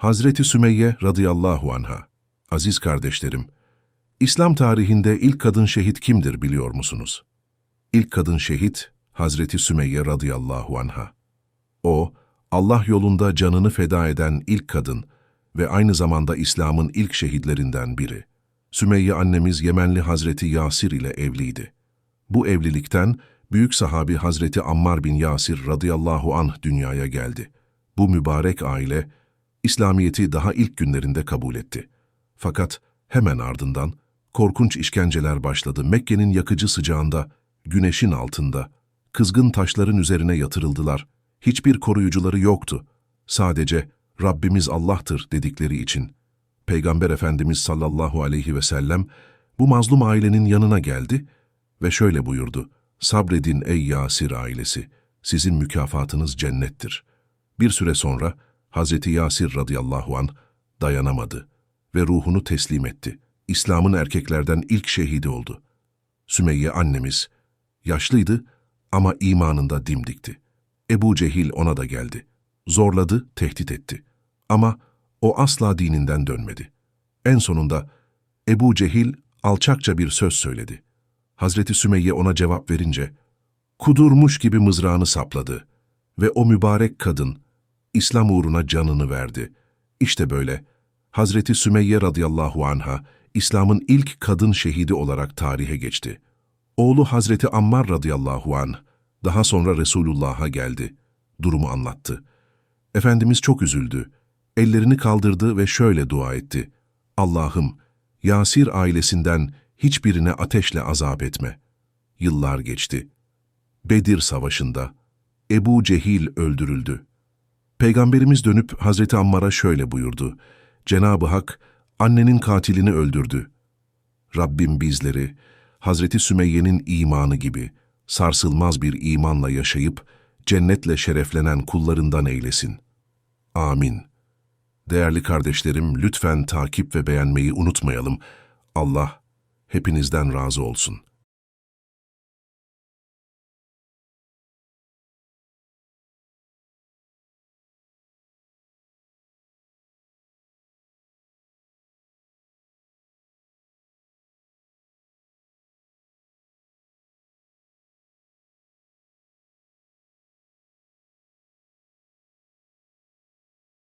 Hazreti Sümeyye radıyallahu anha. Aziz kardeşlerim, İslam tarihinde ilk kadın şehit kimdir biliyor musunuz? İlk kadın şehit Hazreti Sümeyye radıyallahu anha. O, Allah yolunda canını feda eden ilk kadın ve aynı zamanda İslam'ın ilk şehidlerinden biri. Sümeyye annemiz Yemenli Hazreti Yasir ile evliydi. Bu evlilikten büyük sahabi Hazreti Ammar bin Yasir radıyallahu anh dünyaya geldi. Bu mübarek aile, İslamiyet'i daha ilk günlerinde kabul etti. Fakat hemen ardından korkunç işkenceler başladı. Mekke'nin yakıcı sıcağında, güneşin altında, kızgın taşların üzerine yatırıldılar. Hiçbir koruyucuları yoktu. Sadece Rabbimiz Allah'tır dedikleri için. Peygamber Efendimiz sallallahu aleyhi ve sellem bu mazlum ailenin yanına geldi ve şöyle buyurdu. Sabredin ey Yasir ailesi, sizin mükafatınız cennettir. Bir süre sonra Hazreti Yasir radıyallahu an dayanamadı ve ruhunu teslim etti. İslam'ın erkeklerden ilk şehidi oldu. Sümeyye annemiz yaşlıydı ama imanında dimdikti. Ebu Cehil ona da geldi. Zorladı, tehdit etti. Ama o asla dininden dönmedi. En sonunda Ebu Cehil alçakça bir söz söyledi. Hazreti Sümeyye ona cevap verince, kudurmuş gibi mızrağını sapladı ve o mübarek kadın İslam uğruna canını verdi. İşte böyle Hazreti Sümeyye radıyallahu anha İslam'ın ilk kadın şehidi olarak tarihe geçti. Oğlu Hazreti Ammar radıyallahu anh daha sonra Resulullah'a geldi. Durumu anlattı. Efendimiz çok üzüldü. Ellerini kaldırdı ve şöyle dua etti. Allah'ım, Yasir ailesinden hiçbirine ateşle azap etme. Yıllar geçti. Bedir Savaşı'nda Ebu Cehil öldürüldü. Peygamberimiz dönüp Hazreti Ammar'a şöyle buyurdu. Cenab-ı Hak annenin katilini öldürdü. Rabbim bizleri Hazreti Sümeyye'nin imanı gibi sarsılmaz bir imanla yaşayıp cennetle şereflenen kullarından eylesin. Amin. Değerli kardeşlerim lütfen takip ve beğenmeyi unutmayalım. Allah hepinizden razı olsun.